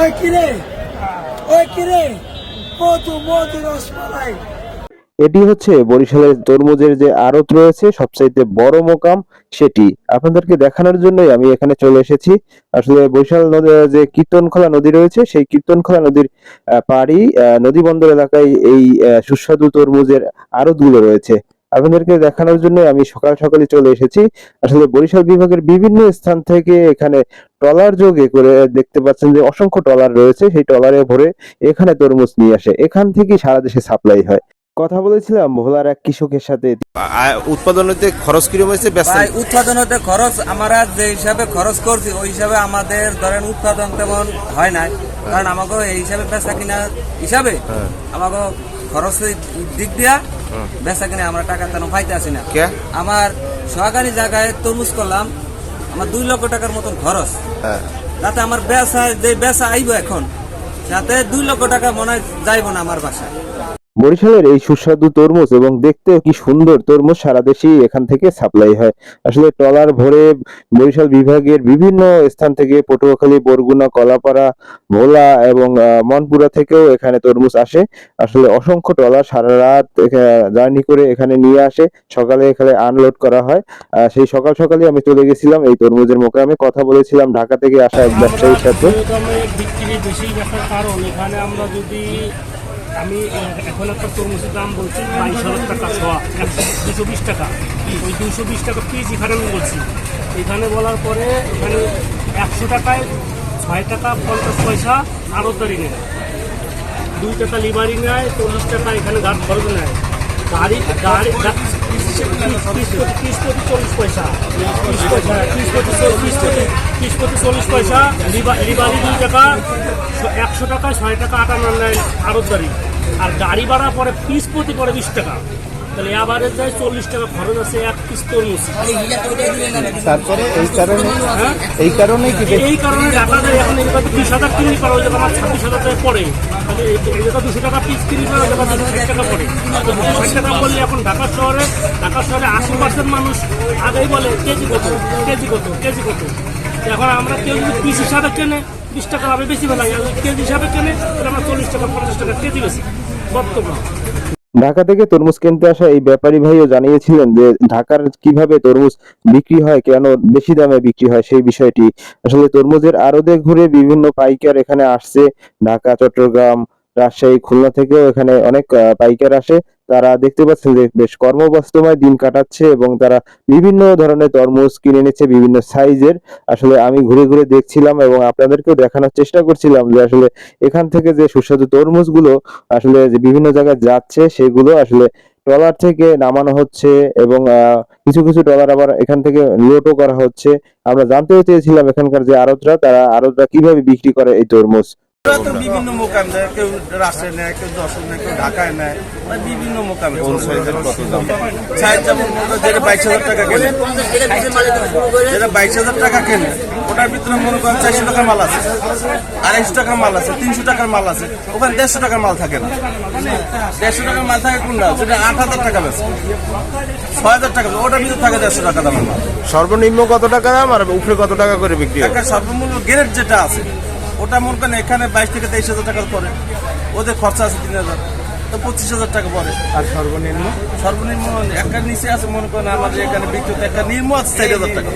ওই কিরে ওই কিরে মধু মধু রসমালাই। এটি হচ্ছে বরিশালের তরমুজের যে আড়ত রয়েছে, সবচাইতে বড় মোকাম সেটি। আপনাদেরকে দেখানোর জন্যই আমি এখানে চলে এসেছি। আসলে বরিশাল নদী- যে কীর্তনখোলা নদী রয়েছে, সেই কীর্তনখোলা নদীর পাড়ি নদী বন্দর এলাকায় এই সুস্বাদু তরমুজের আড়তগুলো রয়েছে। আপনাদেরকে দেখানোর জন্য আমি সকাল সকালে চলে এসেছি। আসলে বরিশাল বিভাগের বিভিন্ন স্থান থেকে এখানে ট্রলার যোগে করে দেখতে পাচ্ছেন যে অসংখ্য ট্রলার রয়েছে। সেই ট্রলারে ভরে এখানে তরমুজ নিয়ে আসে। এখান থেকেই সারা দেশে সাপ্লাই হয়। কথা বলেছিলাম ভোলার এক কৃষকের সাথে। উৎপাদনেতে খরচ কীরকম হয়েছে? ব্যস্ত ভাই উৎপাদন হতে খরচ আমরা যে হিসাবে খরচ করছি ওই হিসাবে আমাদের ধরেন উৎপাদন তেমন হয় নাই। কারণ আমাকে এই হিসাবে বেচা কিনা হিসাবে আমাকে খরচের দিক দিয়া বেচা কিনা আমরা টাকা তেন ফাইতে আসি না। আমার সহকারী জায়গায় তরমুজ করলাম আমার দুই লক্ষ টাকার মতন খরচ। হ্যাঁ। তাতে আমার বেচা যে বেচা আইব এখন তাতে দুই লক্ষ টাকা মনে হয় যাইব না আমার বাসায়। বরিশালের এই সুস্বাদু তরমুজ এবং দেখতেও কি সুন্দর তরমুজ সারা দেশেই এখান থেকে সাপ্লাই হয়। আসলে ট্রলার ভরে বরিশাল বিভাগের বিভিন্ন স্থান থেকে পটুয়াখালী, বরগুনা, কলাপাড়া, ভোলা এবং মনপুরা থেকেও এখানে তরমুজ আসে। আসলে অসংখ্য ট্রলার সারা রাত জার্নি করে এখানে নিয়ে আসে। সকালে এখানে আনলোড করা হয়। সেই সকাল সকালে আমি চলে গেছিলাম এই তরমুজের মোকামে কথা বলেছিলাম ঢাকা থেকে আসা এক ব্যবসায়ীর সাথে। আমি এখন একটা তরমুজের দাম বলছি বাইশ হাজার টাকা ছোয়া, একশো দুশো বিশ টাকা। ওই দুশো বিশ টাকা পিস এখানে আমি বলছি। এখানে বলার পরে এখানে একশো টাকায় ছয় টাকা পঞ্চাশ পয়সা আরও তারি নেয়। দুই টাকা লিভারি নেয়, চল্লিশ টাকা এখানে গাছ খরচ নেয়। গাড়ি গাড়ি পিস প্রতি চল্লিশ পয়সা। ত্রিশ পিস প্রতি- চল্লিশ পয়সা। টাকা, একশো টাকা, ছয় টাকা, আটান্ন নেয় গাড়ি আর গাড়ি ভাড়া পরে পিস প্রতি পরে বিশ টাকা। তাহলে আবারে যায় চল্লিশ টাকা খরচ আছে এক পিস তরমুজ। তারপরে এই কারণে হ্যাঁ? এই কারণেই কি এই কারণে ঢাকা যায় এখন এই জায়গাতে বিশ হাজার কিনি ওই জায়গা আমার ছাব্বিশ হাজার টাকা পড়ে। তাহলে এই দুশো টাকা পিস কিনি ওই জায়গা দুশো ষাট টাকা পড়ে। তো দুশো ষাট টাকা বললে এখন ঢাকা শহরে ঢাকা শহরে আশি পার্সেন্ট মানুষ আগেই বলে কেজি কত কেজি কত কেজি কত। এখন আমরা কেউ যদি পিস হিসাবে কেনে বিশ টাকা লাভে বেশি আর যদি কেজি হিসাবে কেনে আমরা চল্লিশ টাকা পঞ্চাশ টাকা কেজি বেশি। বর্তমান। ঢাকা থেকে তরমুজ কিনতে আসা এই ব্যাপারী ভাইও জানিয়েছিলেন যে ঢাকার কীভাবে তরমুজ বিক্রি হয়, কেন বেশি দামে বিক্রি হয় সেই বিষয়টি। আসলে তরমুজের আরদে ঘুরে বিভিন্ন পাইকার এখানে আসছে, ঢাকা, চট্টগ্রাম রাজশাহী, খুলনা থেকেও এখানে অনেক পাইকার আসে। তারা দেখতে পাচ্ছেন যে বেশ কর্মব্যস্তময় দিন কাটাচ্ছে এবং তারা বিভিন্ন ধরনের তরমুজ কিনে নিচ্ছে বিভিন্ন সাইজের। আসলে আমি ঘুরে ঘুরে দেখছিলাম এবং আপনাদেরকেও দেখানোর চেষ্টা করছিলাম যে আসলে এখান থেকে যে সুস্বাদু তরমুজগুলো আসলে যে বিভিন্ন জায়গায় যাচ্ছে, সেগুলো আসলে ট্রলার থেকে নামানো হচ্ছে এবং কিছু কিছু ট্রলার আবার এখান থেকে লোডও করা হচ্ছে। আমরা জানতেও চেয়েছিলাম এখানকার যে আড়তরা, তারা আড়তরা কীভাবে বিক্রি করে এই তরমুজ। ওরা তো বিভিন্ন মোকাম দেয় কেউ রাজশাহী নেয় কেউ যশোর নেয় কেউ ঢাকায় নেয় মানে বিভিন্ন মোকামে সাইজ যেমন মনে যেটা বাইশ হাজার টাকা কেনে। যেটা বাইশ হাজার টাকা কেনে ওটার ভিতরে মনে করেন চারশো টাকার মাল আছে আড়াইশো টাকার মাল আছে তিনশো টাকার মাল আছে ওখানে দেড়শো টাকার মাল থাকে না। দেড়শো টাকার মাল থাকে কোনটা যেটা আট হাজার টাকা বেছে ছয় হাজার টাকা ওটার ভিতরে থাকে দেড়শো টাকা দামের মাল। সর্বনিম্ন কত টাকা দাম আর উপরে কত টাকা করে বিক্রি হয়? একটা সর্বমূল্য গ্রেড যেটা আছে ওটা মনে করেন এখানে বাইশ থেকে তেইশ হাজার টাকা পরে। ওদের খরচা আছে তিন হাজার। তো পঁচিশ হাজার টাকা পরে। আর সর্বনিম্ন? সর্বনিম্ন একটা নিচে আছে মনে করেন আমাদের এখানে বিদ্যুৎ একটা নিম্ন আছে চার হাজার টাকা।